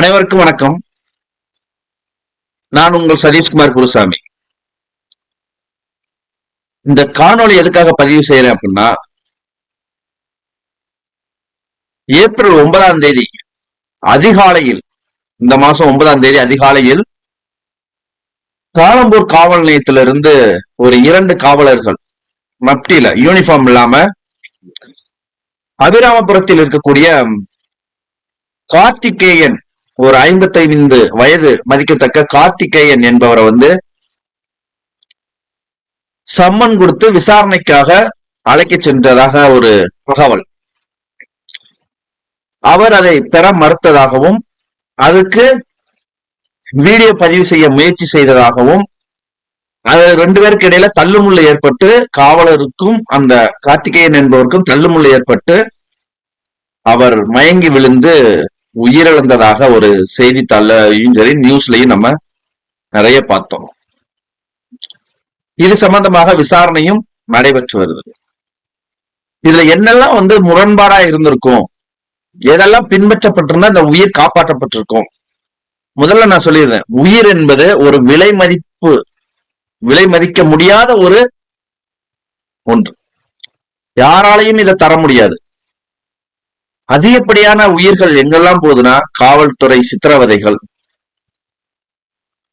அனைவருக்கும் வணக்கம். நான் உங்கள் சதீஷ்குமார் குருசாமி. இந்த காணொளி எதுக்காக பதிவு செய்யறேன் அப்படின்னா ஏப்ரல் ஒன்பதாம் தேதி அதிகாலையில் இந்த மாசம் ஒன்பதாம் தேதி அதிகாலையில் காலம்பூர் காவல் நிலையத்திலிருந்து ஒரு இரண்டு காவலர்கள் மப்டியில யூனிஃபார்ம் இல்லாம அபிராமபுரத்தில் இருக்கக்கூடிய கார்த்திகேயன் ஒரு ஐம்பத்தைந்து வயது மதிக்கத்தக்க கார்த்திகேயன் என்பவரை வந்து சம்மன் கொடுத்து விசாரணைக்காக அழைக்க சென்றதாக ஒரு தகவல். அவர் அதை பெற மறுத்ததாகவும் அதுக்கு வீடியோ பதிவு செய்ய முயற்சி செய்ததாகவும் அது ரெண்டு பேருக்கு இடையில தள்ளுமுள்ளு ஏற்பட்டு காவலருக்கும் அந்த கார்த்திகேயன் என்பவருக்கும் தள்ளுமுள்ளு ஏற்பட்டு அவர் மயங்கி விழுந்து உயிரிழந்ததாக ஒரு செய்தித்தாள்லயும் சரி நியூஸ்லயும் நம்ம நிறைய பார்த்தோம். இது சம்பந்தமாக விசாரணையும் நடைபெற்று வருது இதுல என்னெல்லாம் வந்து முரண்பாடா இருந்திருக்கும் எதெல்லாம் பின்பற்றப்பட்டிருந்தா இந்த உயிர் காப்பாற்றப்பட்டிருக்கும்? முதல்ல நான் சொல்லியிருந்தேன் உயிர் என்பது ஒரு விலை மதிப்பு விலை மதிக்க முடியாத ஒரு ஒன்று. யாராலையும் இதை தர முடியாது. அதிகப்படியான உயிர்கள் எங்கெல்லாம் போகுதுன்னா காவல்துறை சித்திரவதைகள்.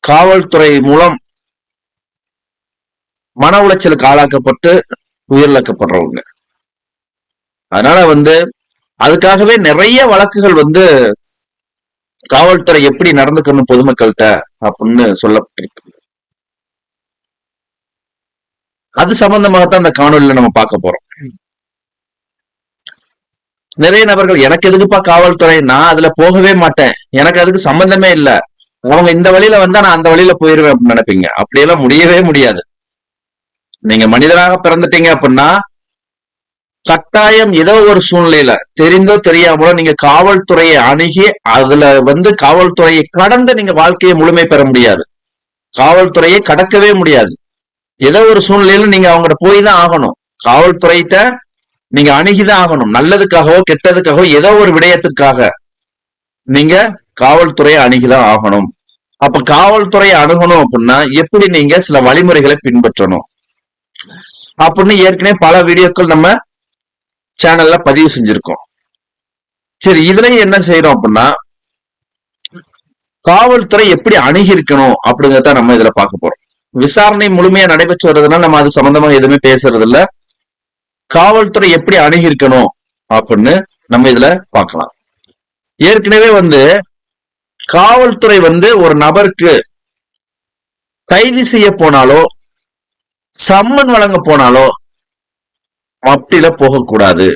காவல்துறை மூலம் மன உளைச்சலுக்கு ஆளாக்கப்பட்டு உயிரிழக்கப்படுறவங்க. அதனால வந்து அதுக்காகவே நிறைய வழக்குகள் வந்து காவல்துறை எப்படி நடந்துக்கணும் பொதுமக்கள்கிட்ட அப்படின்னு சொல்லப்பட்டிருக்கு. அது சம்பந்தமாகத்தான் அந்த காணொலியில நம்ம பார்க்க போறோம். நிறைய நபர்கள் எனக்கு எதுக்குப்பா காவல்துறை? நான் அதுல போகவே மாட்டேன். எனக்கு அதுக்கு சம்பந்தமே இல்லை. அவங்க இந்த வழியில வந்தா நான் அந்த வழியில போயிருவேன் அப்படின்னு நினைப்பீங்க. அப்படியெல்லாம் முடியவே முடியாது. நீங்க மனிதராக பிறந்துட்டீங்க அப்படின்னா கட்டாயம் ஏதோ ஒரு சூழ்நிலையில தெரிந்தோ தெரியாமலோ நீங்க காவல்துறையை அணுகி அதுல வந்து காவல்துறையை கடந்து நீங்க வாழ்க்கையை முழுமை பெற முடியாது. காவல்துறையை கடக்கவே முடியாது. ஏதோ ஒரு சூழ்நிலையில நீங்க அவங்ககிட்ட போய் தான் ஆகணும். காவல்துறையிட்ட நீங்க அணுகிதான் ஆகணும். நல்லதுக்காகவோ கெட்டதுக்காகவோ ஏதோ ஒரு விடயத்துக்காக. நீங்க காவல்துறையை அணுகிதான் ஆகணும். அப்ப காவல்துறையை அணுகணும் அப்படின்னா எப்படி நீங்க சில வழிமுறைகளை பின்பற்றணும்? அப்படின்னு ஏற்கனவே பல வீடியோக்கள் நம்ம சேனல்ல பதிவு செஞ்சிருக்கோம். சரி இதுலயும் என்ன செய்யறோம் அப்படின்னா காவல்துறை எப்படி அணுகிருக்கணும் அப்படிங்கறத நம்ம இதுல பார்க்க போறோம். விசாரணை முழுமையா நடைபெற்று வருதுன்னா நம்ம அது சம்பந்தமா எதுவுமே பேசுறது இல்ல காவல்துறை எப்படி அணுகி இருக்கணும் அப்படின்னு நம்ம இதுல பார்க்கலாம். ஏற்கனவே வந்து காவல்துறை வந்து ஒரு நபருக்கு கைது செய்ய போனாலோ சம்மன் வழங்க போனாலோ மப்டில போகக்கூடாது.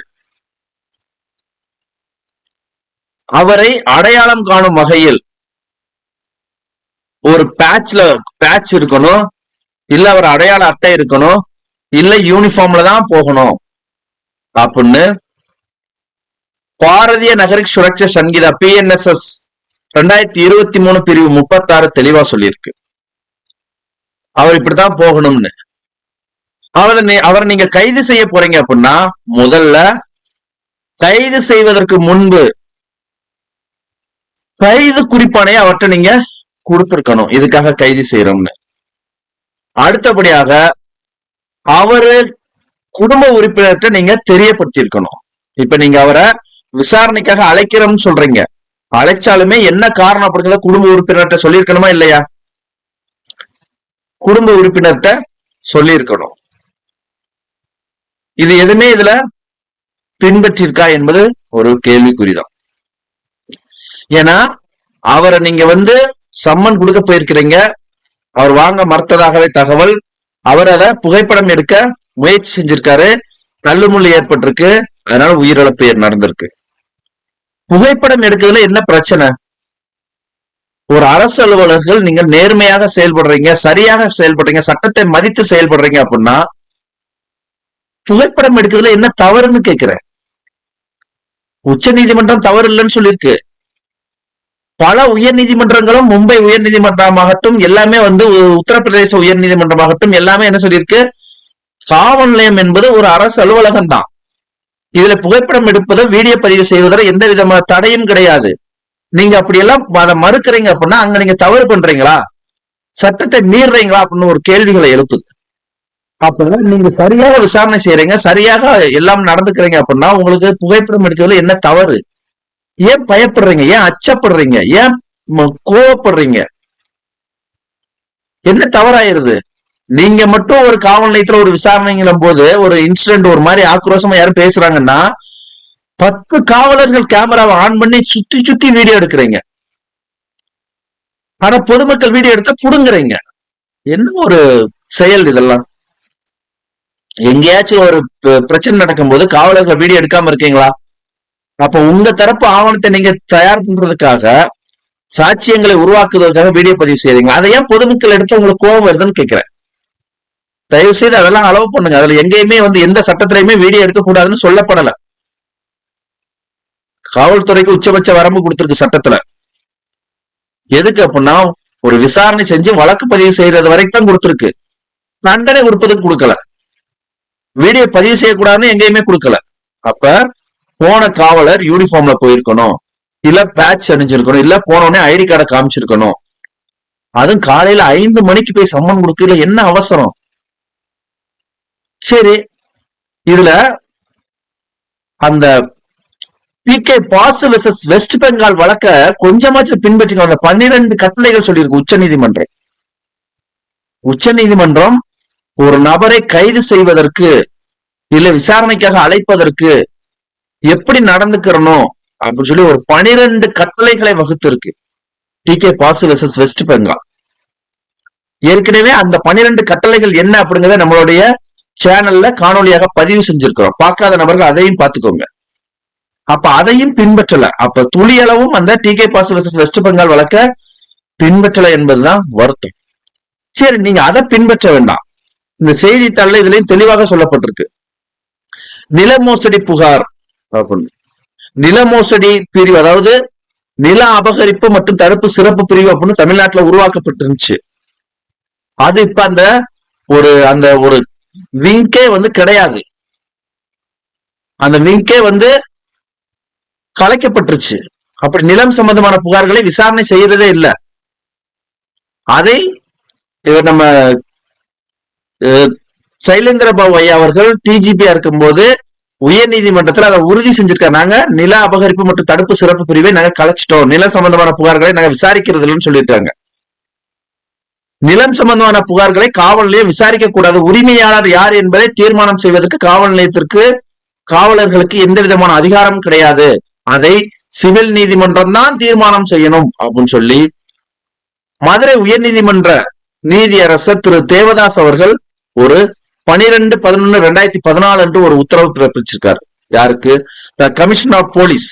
அவரை அடையாளம் காணும் வகையில் ஒரு பேட்ச்ல பேட்ச் இருக்கணும் இல்ல அவர் அடையாள அட்டை இருக்கணும் இல்ல யூனிஃபார்ம்ல தான் போகணும். அப்படின்னு பாரதிய நகரிக் சுரக்ஷா சங்கீதா பிஎன்எஸ்எஸ் ரெண்டாயிரத்தி இருபத்தி மூணு பிரிவு முப்பத்தாறு தெளிவா சொல்லியிருக்கு. அவர் இப்படித்தான் போகணும்னு. அவரை நீ- அவரை நீங்க கைது செய்ய போறீங்க அப்படின்னா முதல்ல கைது செய்வதற்கு முன்பு கைது குறிப்பானையே அவர்கிட்ட நீங்க கொடுத்திருக்கணும். இதுக்காக கைது செய்யறோம்னு. அடுத்தபடியாக அவரு குடும்ப உறுப்பினர்கிட்ட நீங்க தெரியப்படுத்தியிருக்கணும். இப்ப நீங்க அவரை விசாரணைக்காக அழைக்கிறோம்னு சொல்றீங்க. அழைச்சாலுமே என்ன காரணம் அப்படிங்கிறத குடும்ப உறுப்பினர்கிட்ட சொல்லியிருக்கணுமா இல்லையா? குடும்ப உறுப்பினர்கிட்ட சொல்லியிருக்கணும். இது எதுவுமே இதுல பின்பற்றிருக்கா என்பது ஒரு கேள்விக்குறிதான். ஏன்னா அவரை நீங்க வந்து சம்மன் கொடுக்க போயிருக்கிறீங்க. அவர் வாங்க மறுத்ததாகவே தகவல் அவர் அதை புகைப்படம் எடுக்க முயற்சி செஞ்சிருக்காரு. தள்ளுமுள்ளு ஏற்பட்டிருக்கு. அதனால உயிரிழப்பு நடந்திருக்கு. புகைப்படம் எடுக்கிறதுல என்ன பிரச்சனை? ஒரு அரசு அலுவலர்கள் நீங்க நேர்மையாக செயல்படுறீங்க சரியாக செயல்படுறீங்க சட்டத்தை மதித்து செயல்படுறீங்க அப்படின்னா புகைப்படம் எடுக்கிறதுல என்ன தவறுன்னு கேட்கிறேன். உச்ச நீதிமன்றம் தவறு இல்லைன்னு சொல்லியிருக்கு. பல உயர் நீதிமன்றங்களும் மும்பை உயர் நீதிமன்றமாகட்டும் எல்லாமே வந்து உத்தரப்பிரதேச உயர் நீதிமன்றமாகட்டும் எல்லாமே என்ன சொல்லியிருக்கு? காவல் நிலையம் என்பது ஒரு அரசு அலுவலகம் தான் இதுல புகைப்படம் எடுப்பதோ வீடியோ பதிவு செய்வதோ எந்த விதமான தடையும் கிடையாது. நீங்க அப்படியெல்லாம் அதை மறுக்கிறீங்க அப்படின்னா அங்க நீங்க தவறு பண்றீங்களா? சட்டத்தை மீறுறீங்களா அப்படின்னு ஒரு கேள்விகளை எழுப்புது. அப்ப நீங்க சரியாக விசாரணை செய்யறீங்க சரியாக எல்லாம் நடந்துக்கிறீங்க அப்படின்னா உங்களுக்கு புகைப்படம் எடுக்கிறதுல என்ன தவறு? ஏன் பயப்படுறீங்க? ஏன் அச்சப்படுறீங்க? ஏன் கோவப்படுறீங்க? என்ன தவறாயிருது? நீங்க மட்டும் ஒரு காவல் நிலையத்துல ஒரு விசாரணைங்கிற போது ஒரு இன்சிடென்ட் ஒரு மாதிரி ஆக்ரோஷமா யாரும் பேசுறாங்கன்னா பத்து காவலர்கள் கேமராவை ஆன் பண்ணி சுத்தி சுத்தி வீடியோ எடுக்கிறீங்க. ஆனா பொதுமக்கள் வீடியோ எடுத்தா புடுங்குறீங்க. என்ன ஒரு செயல் இதெல்லாம்? எங்கேயாச்சும் ஒரு பிரச்சனை நடக்கும்போது காவலர்கள் வீடியோ எடுக்காம இருக்கீங்களா? அப்ப உங்க தரப்பு ஆவணத்தை நீங்க தயார் பண்றதுக்காக சாட்சியங்களை உருவாக்குவதற்காக வீடியோ பதிவு செய்யறீங்க அதை ஏன் பொதுமக்கள் எடுத்து உங்களுக்கு கோபம் வருதுன்னு கேட்கிறேன் தயவு செய்து அதெல்லாம் அளவு பண்ணுங்க. அதுல எங்கேயுமே வந்து எந்த சட்டத்திலையுமே வீடியோ எடுக்கக்கூடாதுன்னு சொல்லப்படல. காவல்துறைக்கு உச்சபட்ச வரம்பு கொடுத்துருக்கு சட்டத்துல. எதுக்கு அப்படின்னா ஒரு விசாரணை செஞ்சு வழக்கு பதிவு செய்யறது வரைக்கும் தான் கொடுத்துருக்கு. தண்டனை கொடுப்பதுக்கு கொடுக்கல. வீடியோ பதிவு செய்யக்கூடாதுன்னு எங்கேயுமே கொடுக்கல. அப்ப போன காவலர் யூனிஃபார்ம்ல போயிருக்கணும். இல்ல பேட்ச் அணிஞ்சிருக்கணும். இல்ல போன உடனே ஐடி கார்டை காமிச்சிருக்கணும். அதுவும் காலையில ஐந்து மணிக்கு போய் சம்மன் கொடுக்கல என்ன அவசரம்? சரி. இதுல அந்த B K Basu West Bengal வழக்க கொஞ்சமாச்சும் பின்பற்றிக்கணும் அந்த பன்னிரண்டு கட்டளைகள் சொல்லியிருக்கு உச்ச நீதிமன்றம். உச்ச நீதிமன்றம் ஒரு நபரை கைது செய்வதற்கு இல்ல விசாரணைக்காக அழைப்பதற்கு எப்படி நடந்துக்கிறணும் அப்படின்னு சொல்லி ஒரு பனிரெண்டு கட்டளைகளை வகுத்து இருக்கு D K Basu versus West Bengal ஏற்கனவே அந்த பனிரெண்டு கட்டளைகள் என்ன அப்படிங்கறத நம்மளுடைய சேனல்ல காணொலியாக பதிவு செஞ்சிருக்கிறோம். பார்க்காத நபர்கள் அதையும் பார்த்துக்கோங்க. அப்ப அதையும் பின்பற்றல. அப்ப துளி அளவும் அந்த D K Basu versus West Bengal வழக்க பின்பற்றல என்பதுதான் வருத்தம். சரி நீங்க அதை பின்பற்ற வேண்டாம். இந்த செய்தித்தாள் இதுலயும் தெளிவாக சொல்லப்பட்டிருக்கு. நில மோசடி புகார் நில மோசடி பிரிவு அதாவது நில அபகரிப்பு மற்றும் தடுப்பு சிறப்பு பிரிவு அப்படின்னு தமிழ்நாட்டுல உருவாக்கப்பட்டிருந்துச்சு. அது இப்ப அந்த ஒரு அந்த ஒரு விங்கே வந்து கிடையாது. அந்த விங்கே வந்து கலைக்கப்பட்டுருச்சு. அப்படி நிலம் சம்பந்தமான புகார்களை விசாரணை செய்யறதே இல்ல. அதை இவர் நம்ம அஹ், சைலேந்திர பாபு ஐயா அவர்கள் டிஜிபியா இருக்கும்போது உயர் நீதிமன்றத்துல அதை உறுதி செஞ்சிருக்காரு நாங்க நில அபகரிப்பு மற்றும் தடுப்பு சிறப்பு பிரிவை நாங்க கலைச்சிட்டோம். நில சம்பந்தமான புகார்களை நாங்க விசாரிக்கிறது இல்லைன்னு சொல்லிட்டாங்க நிலம் சம்பந்தமான புகார்களை காவல் நிலையம் விசாரிக்க கூடாது. உரிமையாளர் யார் என்பதை தீர்மானம் செய்வதற்கு காவல் நிலையத்திற்கு காவலர்களுக்கு எந்த விதமான அதிகாரமும் கிடையாது. அதை சிவில் நீதிமன்றம் தான் தீர்மானம் செய்யணும் அப்படின்னு சொல்லி மதுரை உயர்நீதிமன்ற நீதியரசர் திரு தேவதாஸ் அவர்கள் ஒரு பனிரெண்டு பதினொன்னு ரெண்டாயிரத்தி பதினாலு என்று ஒரு உத்தரவு பிறப்பிச்சிருக்காரு. யாருக்கு? Commission of police.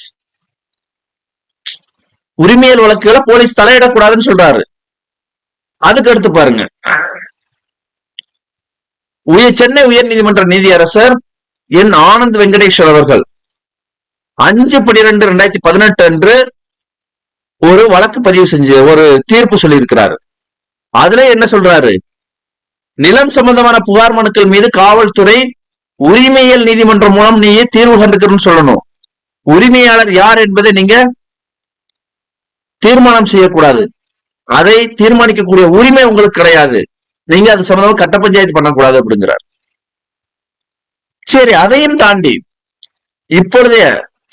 உரிமையல் வழக்குகளை போலீஸ் தலையிடக்கூடாதுன்னு சொல்றாரு. அதுக்கு அடுத்து பாருங்க. உயர் சென்னை உயர் நீதிமன்ற நீதியரசர் என் ஆனந்த் வெங்கடேஸ்வர் அவர்கள் அஞ்சு பனிரெண்டு ரெண்டாயிரத்தி பதினெட்டு அன்று ஒரு வழக்கு பதிவு செஞ்சு ஒரு தீர்ப்பு சொல்லியிருக்கிறாரு. அதுல என்ன சொல்றாரு? நிலம் சம்பந்தமான புகார் மனுக்கள் மீது காவல்துறை உரிமையல் நீதிமன்றம் மூலம் நீயே தீர்வு கண்டுக்கணும்னு சொல்லணும். உரிமையாளர் யார் என்பதை நீங்க தீர்மானம் செய்யக்கூடாது. அதை தீர்மானிக்கக்கூடிய உரிமை உங்களுக்கு கிடையாது. நீங்க அது சம்பந்தமா கட்ட பஞ்சாயத்து பண்ணக்கூடாது அப்படிங்கிறார். சரி அதையும் தாண்டி இப்பொழுதைய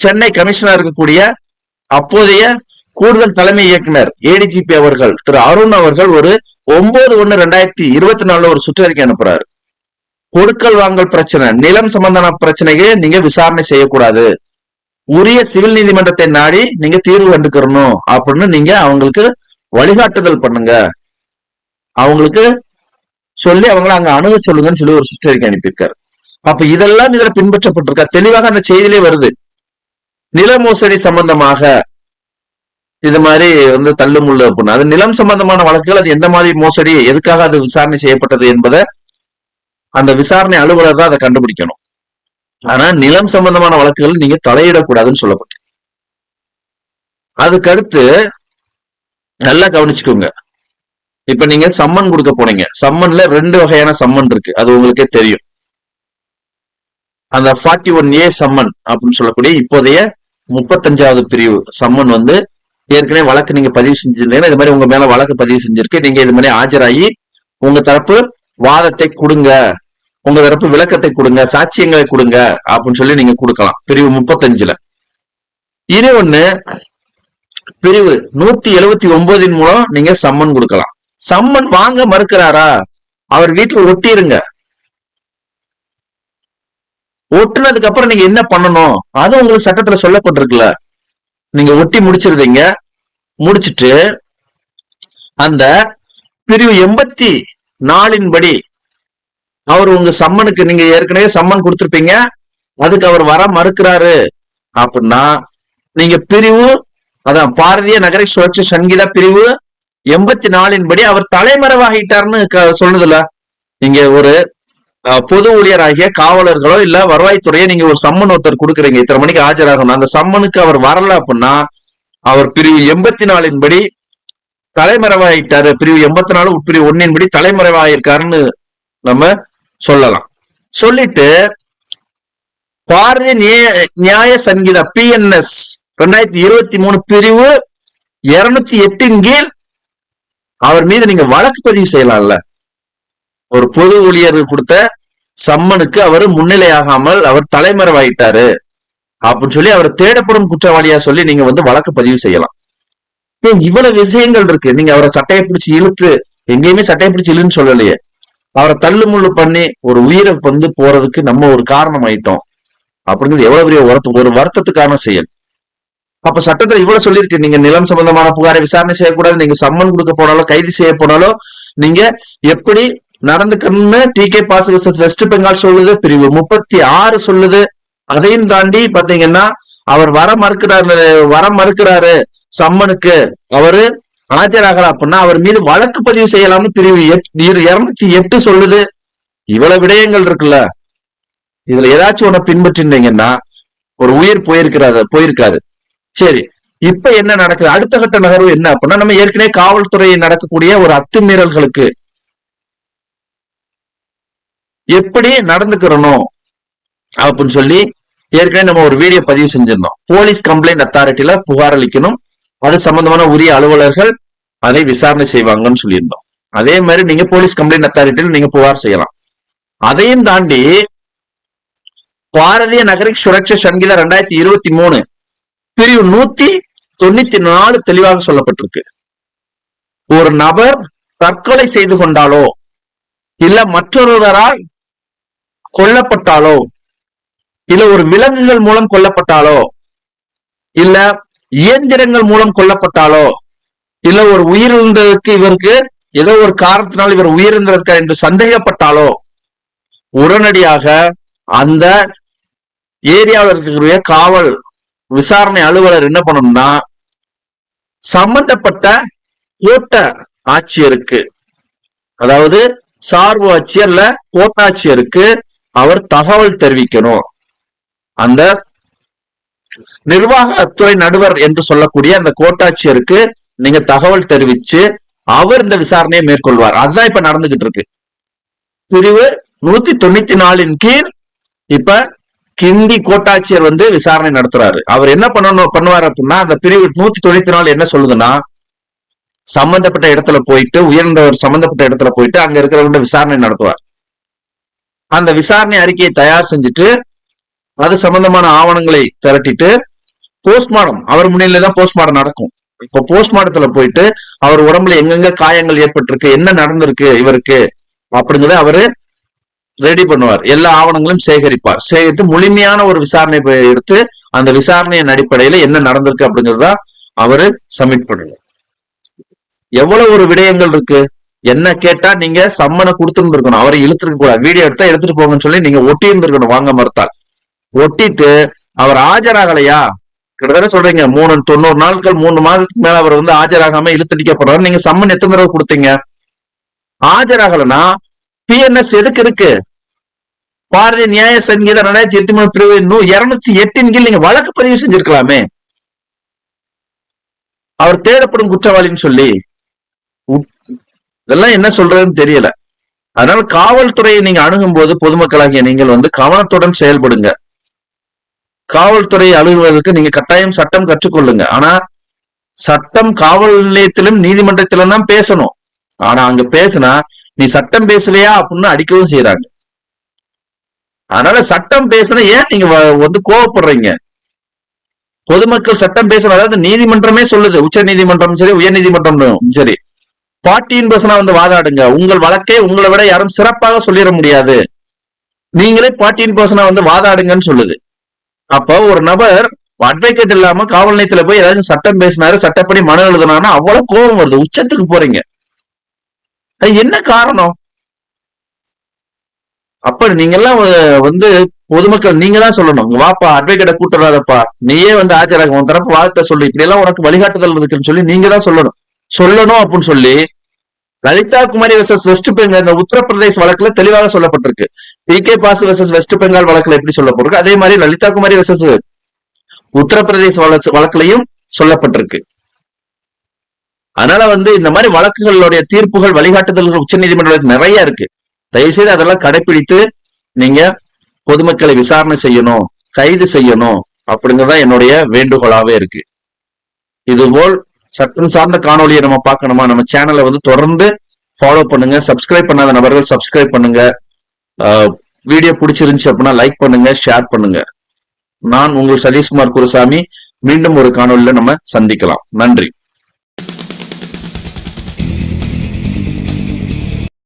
சென்னை கமிஷனர் இருக்கக்கூடிய அப்போதைய கூடுதல் தலைமை இயக்குனர் ஏடிஜிபி அவர்கள் திரு அருண் அவர்கள் ஒரு ஒன்பது ஒண்ணு ரெண்டாயிரத்தி இருபத்தி நாலுல ஒரு சுற்றறிக்கை அனுப்புறாரு. கொடுக்கல் வாங்கல் பிரச்சனை நிலம் சம்பந்தமான பிரச்சனைக்கு நீங்க விசாரணை செய்யக்கூடாது. உரிய சிவில் நீதிமன்றத்தை நாடி நீங்க தீர்வு கண்டுக்கிறணும் அப்படின்னு நீங்க அவங்களுக்கு வழிகாட்டுதல் பண்ணுங்க. அவங்களுக்கு சொல்லி அவங்கள அங்க அணுக சொல்லுங்கன்னு சொல்லி ஒரு சுற்றறிக்கை அனுப்பியிருக்காரு. அப்ப இதெல்லாம் இதுல பின்பற்றப்பட்டிருக்கா? தெளிவாக அந்த செய்தியிலே வருது. நில மோசடி சம்பந்தமாக இது மாதிரி வந்து தள்ளுமுள்ளு அப்படின்னு அது நிலம் சம்பந்தமான வழக்குகள் அது எந்த மாதிரி மோசடி எதுக்காக அது விசாரணை செய்யப்பட்டது என்பதை அந்த விசாரணை அலுவலர் தான் அதை கண்டுபிடிக்கணும். ஆனா நிலம் சம்பந்தமான வழக்குகள் நீங்க தலையிடக்கூடாதுன்னு சொல்லப்பட்டு அதுக்கடுத்து நல்லா கவனிச்சுக்கோங்க. இப்ப நீங்க சம்மன் கொடுக்க போனீங்க. சம்மன்ல ரெண்டு வகையான சம்மன் இருக்கு. அது உங்களுக்கே தெரியும். அந்த ஃபார்ட்டி ஒன் ஏ சம்மன் அப்படின்னு சொல்லக்கூடிய இப்போதைய முப்பத்தஞ்சாவது பிரிவு சம்மன் வந்து ஏற்கனவே வழக்கு நீங்க பதிவு செஞ்சிருந்தீங்கன்னா இது மாதிரி உங்க மேல வழக்கு பதிவு செஞ்சிருக்கு. நீங்க இது மாதிரி ஆஜராகி உங்க தரப்பு வாதத்தை கொடுங்க. உங்க தரப்பு விளக்கத்தை கொடுங்க சாட்சியங்களை கொடுங்க அப்படின்னு சொல்லி நீங்க கொடுக்கலாம். பிரிவு முப்பத்தஞ்சுல. இனி ஒண்ணு பிரிவு நூத்தி எழுவத்தி ஒன்பதின் மூலம் நீங்க சம்மன் கொடுக்கலாம். சம்மன் வாங்க மறுக்கிறாரா? அவர் வீட்டுல ஒட்டிருங்க. ஒட்டுனதுக்கு அப்புறம் நீங்க என்ன பண்ணணும்? அது உங்களுக்கு சட்டத்துல சொல்லப்பட்டிருக்குல்ல. நீங்க ஒட்டி முடிச்சிருந்தீங்க முடிச்சிட்டு அந்த பிரிவு எண்பத்தி நாலின் படி அவர் உங்க சம்மனுக்கு நீங்க ஏற்கனவே சம்மன் கொடுத்துருப்பீங்க. அதுக்கு அவர் வர மறுக்கிறாரு. அப்படின்னா நீங்க பிரிவு அதான் பாரதிய நகர சுழற்சி சங்கீதா பிரிவு எண்பத்தி நாலின் படி அவர் தலைமறைவாகிட்டாருன்னு சொல்லுதுல நீங்க ஒரு பொது ஊழியராகிய காவலர்களோ இல்ல வருவாய்த்துறையோ நீங்க ஒரு சம்மன் ஒருத்தர் கொடுக்குறீங்க. இத்தனை மணிக்கு ஆஜராகணும். அந்த சம்மனுக்கு அவர் வரல அப்படின்னா அவர் பிரிவு எண்பத்தி நாலின் படி தலைமறைவாயிட்டாரு. பிரிவு எண்பத்தி நாலு உட்பிரிவு ஒன்னின் படி தலைமறைவாயிருக்காருன்னு நம்ம சொல்லலாம். சொல்லிட்டு பாரதிய நிய- நியாய சங்கீதா பிஎன்எஸ் ரெண்டாயிரத்தி இருபத்தி மூணு பிரிவு இருநூத்தி எட்டின் கீழ் அவர் மீது நீங்க வழக்கு பதிவு செய்யலாம்ல. ஒரு பொது ஊழியர் கொடுத்த சம்மனுக்கு அவர் முன்னிலையாகாமல் அவர் தலைமறைவாயிட்டாரு அப்படின்னு சொல்லி அவர் தேடப்படும் குற்றவாளியா சொல்லி நீங்க வந்து வழக்கு பதிவு செய்யலாம். இவ்வளவு விஷயங்கள் இருக்கு? நீங்க அவரை சட்டையை பிடிச்சு இழுத்து எங்கேயுமே சட்டையை பிடிச்சு இழுன்னு சொல்லலையே. அவரை தள்ளுமுள்ளு பண்ணி ஒரு உயிரை வந்து போறதுக்கு நம்ம ஒரு காரணம் ஆயிட்டோம் அப்படிங்கிறது எவ்வளவு பெரிய வருத்த ஒரு வருத்தத்துக்கான செயல். அப்ப சட்டத்துல இவ்வளவு சொல்லியிருக்கு. நீங்க நிலம் சம்பந்தமான புகாரை விசாரணை செய்யக்கூடாது. நீங்க சம்மன் கொடுக்க போனாலோ கைது செய்ய போனாலோ நீங்க எப்படி நடந்துக்கணும்னு D K Basu West Bengal சொல்லுது பிரிவு முப்பத்தி ஆறு சொல்லுது. அதையும் தாண்டி பாத்தீங்கன்னா அவர் வர மறுக்கிறாரு வர மறுக்கிறாரு சம்மனுக்கு. அவரு ஆஜராகல அப்படின்னா அவர் மீது வழக்கு பதிவு செய்யலாம்னு பிரிவு இருநூத்தி எட்டு சொல்லுது. இவ்வளவு விடயங்கள் இருக்குல்ல. இதுல ஏதாச்சும் ஒண்ண பின்பற்றிருந்தீங்கன்னா ஒரு உயிர் போயிருக்கிறாரு போயிருக்காது சரி இப்ப என்ன நடக்குது? அடுத்த கட்ட நகர்வு என்ன அப்படின்னா நம்ம ஏற்கனவே காவல்துறையில் நடக்கக்கூடிய ஒரு அத்துமீறல்களுக்கு எப்படி நடந்துக்கிறணும் அப்படின்னு சொல்லி ஏற்கனவே நம்ம ஒரு வீடியோ பதிவு செஞ்சிருந்தோம். போலீஸ் கம்ப்ளைண்ட் அத்தாரிட்டியில புகார் அளிக்கணும். அது சம்பந்தமான உரிய அலுவலர்கள் அதை விசாரணை செய்வாங்கன்னு சொல்லியிருந்தோம். அதே மாதிரி நீங்க போலீஸ் கம்ப்ளைண்ட் அத்தாரிட்டியில் நீங்க புகார் செய்யலாம். அதையும் தாண்டி பாரதிய நகரிக் சுரக்ஷா சங்கீதா ரெண்டாயிரத்தி இருபத்தி மூணு பிரிவு நூத்தி தொண்ணூத்தி நாலு தெளிவாக சொல்லப்பட்டிருக்கு. ஒரு நபர் தற்கொலை செய்து கொண்டாலோ இல்ல மற்றொருவரால் கொல்லப்பட்டாலோ? இல்ல ஒரு விலங்குகள் மூலம் கொல்லப்பட்டாலோ? இல்ல இயந்திரங்கள் மூலம் கொல்லப்பட்டாலோ? இல்ல ஒரு உயிரிழந்ததற்கு இவருக்கு ஏதோ ஒரு காரணத்தினால் இவர் உயிரிழந்திருக்கார் என்று சந்தேகப்பட்டாலோ? உடனடியாக அந்த ஏரியாவில் இருக்கக்கூடிய காவல் விசாரணை அலுவலர் என்ன பண்ணணும்னா சம்பந்தப்பட்ட கோட்ட ஆட்சியருக்கு அதாவது சார்பு ஆட்சியர்ல கோட்டாட்சியருக்கு அவர் தகவல் தெரிவிக்கணும். அந்த நிர்வாகத்துறை நடுவர் என்று சொல்லக்கூடிய அந்த கோட்டாட்சியருக்கு நீங்க தகவல் தெரிவிச்சு அவர் இந்த விசாரணையை மேற்கொள்வார். அதுதான் இப்ப நடந்துகிட்டு இருக்கு. பிரிவு நூத்தி தொண்ணூத்தி நாலின் கீழ் இப்ப கிண்டி கோட்டாட்சியர் வந்து விசாரணை நடத்துறாரு. அவர் என்ன பண்ணணும் பண்ணுவார் அப்படின்னா அந்த பிரிவு நூத்தி தொண்ணூத்தி நாலு என்ன சொல்லுதுன்னா சம்பந்தப்பட்ட இடத்துல போயிட்டு உயர்ந்தவர் சம்பந்தப்பட்ட இடத்துல போயிட்டு அங்க இருக்கிறவங்க விசாரணை நடத்துவார். அந்த விசாரணை அறிக்கையை தயார் செஞ்சுட்டு அது சம்பந்தமான ஆவணங்களை திரட்டிட்டு போஸ்ட்மார்டம் அவர் முன்னிலையில தான் போஸ்ட்மார்டம் நடக்கும். இப்போ போஸ்ட்மார்ட்டத்துல போயிட்டு அவர் உடம்புல எங்கெங்க காயங்கள் ஏற்பட்டிருக்கு என்ன நடந்திருக்கு இவருக்கு அப்படிங்கறத அவரு ரெடி பண்ணுவார். எல்லா ஆவணங்களும் சேகரிப்பார். சேகரித்து முழுமையான ஒரு விசாரணை எடுத்து அந்த விசாரணையின் அடிப்படையில என்ன நடந்திருக்கு அப்படிங்கறத அவரு சப்மிட் பண்ணுவார். எவ்வளவு ஒரு விடயங்கள் இருக்கு? என்ன கேட்டா நீங்க சம்மனை கொடுத்துட்டு இருக்கணும். அவரை இழுத்துருக்க கூடாது. வீடியோ எடுத்தா எடுத்துட்டு போங்கன்னு சொல்லி நீங்க ஒட்டி இருந்திருக்கணும் வாங்க மறுத்தால். ஒட்டிட்டு அவர் ஆஜராகலையா? கிட்டத்தட்ட சொல்றீங்க மூணு தொண்ணூறு நாட்கள் மூணு மாதத்துக்கு மேல அவர் வந்து ஆஜராகாம இழுத்தடிக்கப்படுறாரு நீங்க சம்மன் எத்தனை தடவை கொடுத்தீங்க? ஆஜராகலனா பிஎன்எஸ் எதுக்கு இருக்கு? பாரதிய நியாய சங்கீத ரெண்டாயிரத்தி எட்டு மூணு பிரிவு நூ- இருநூத்தி எட்டின் கீழ் நீங்க வழக்கு பதிவு செஞ்சிருக்கலாமே. அவர் தேடப்படும் குற்றவாளின்னு சொல்லி இதெல்லாம் என்ன சொல்றதுன்னு தெரியல. அதனால காவல்துறையை நீங்க அணுகும் போது பொதுமக்களாகிய நீங்கள் வந்து கவனத்துடன் செயல்படுங்க. காவல்துறை அணுகுவதற்கு நீங்க கட்டாயம் சட்டம் கற்றுக்கொள்ளுங்க. ஆனா சட்டம் காவல் நிலையத்திலும் நீதிமன்றத்திலும் தான் பேசணும். ஆனா அங்க பேசுனா நீ சட்டம் பேசலையா அப்படின்னு அடிக்கவும் செய்யறாங்க அதனால சட்டம் பேசுனா ஏன் நீங்க வ- வந்து கோவப்படுறீங்க? பொதுமக்கள் சட்டம் பேசணும் அதாவது நீதிமன்றமே சொல்லுது. உச்ச நீதிமன்றம் சரி உயர் நீதிமன்றம் சரி. பார்ட்டியின் பர்சனா வந்து வாதாடுங்க. உங்கள் வழக்கை உங்களை விட யாரும் சிறப்பாக சொல்லிட முடியாது. நீங்களே பார்ட்டியின் பர்சனா வந்து வாதாடுங்கன்னு சொல்லுது. அப்போ ஒரு நபர் அட்வொகேட் இல்லாம காவல் நிலையத்துல போய் ஏதாச்சும் சட்டம் பேசினாரு சட்டப்படி மனு எழுதுனானா அவ்வளவு கோபம் வருது. உச்சத்துக்கு போறீங்க. அது என்ன காரணம்? அப்ப நீங்க எல்லாம் வந்து பொதுமக்கள் நீங்க தான் சொல்லணும் வாப்பா அட்வொகேட்டை கூட்டு வராதப்பா நீயே வந்து ஆஜராக உன் தரப்பு வாதத்தை சொல்லு. இப்படி எல்லாம் உனக்கு வழிகாட்டுதல் இருக்குன்னு சொல்லி நீங்க தான் சொல்லணும். சொல்லணும் அப்படின்னு சொல்லி Lalita Kumari versus West Bengal இந்த உத்தரப்பிரதேஷ் வழக்குல தெளிவாக சொல்லப்பட்டிருக்கு. P K Basu versus West Bengal வழக்குல எப்படி சொல்லப்பட்டிருக்கு? அதே மாதிரி லலிதா குமாரி வெர்சஸ் உத்தரப்பிரதேச வழக்கு வழக்குலையும் சொல்லப்பட்டிருக்கு. அதனால வந்து இந்த மாதிரி வழக்குகளுடைய தீர்ப்புகள் வழிகாட்டுதல்கள் உச்சநீதிமன்றத்தில் நிறைய இருக்கு. தயவுசெய்து அதெல்லாம் கடைபிடித்து நீங்க பொதுமக்களை விசாரணை செய்யணும் கைது செய்யணும் அப்படிங்கறதான் என்னுடைய வேண்டுகோளாவே இருக்கு. இதுபோல் சட்டம் சார்ந்த காணொலியை நம்ம பார்க்கணுமா? நம்ம சேனலை வந்து தொடர்ந்து ஃபாலோ பண்ணுங்க. சப்ஸ்கிரைப் பண்ணாத நபர்கள் சப்ஸ்கிரைப் பண்ணுங்க. வீடியோ பிடிச்சிருந்துச்சு அப்படின்னா லைக் பண்ணுங்க ஷேர் பண்ணுங்க. நான் உங்கள் சதீஷ்குமார் குருசாமி. மீண்டும் ஒரு காணொலியில நம்ம சந்திக்கலாம். நன்றி.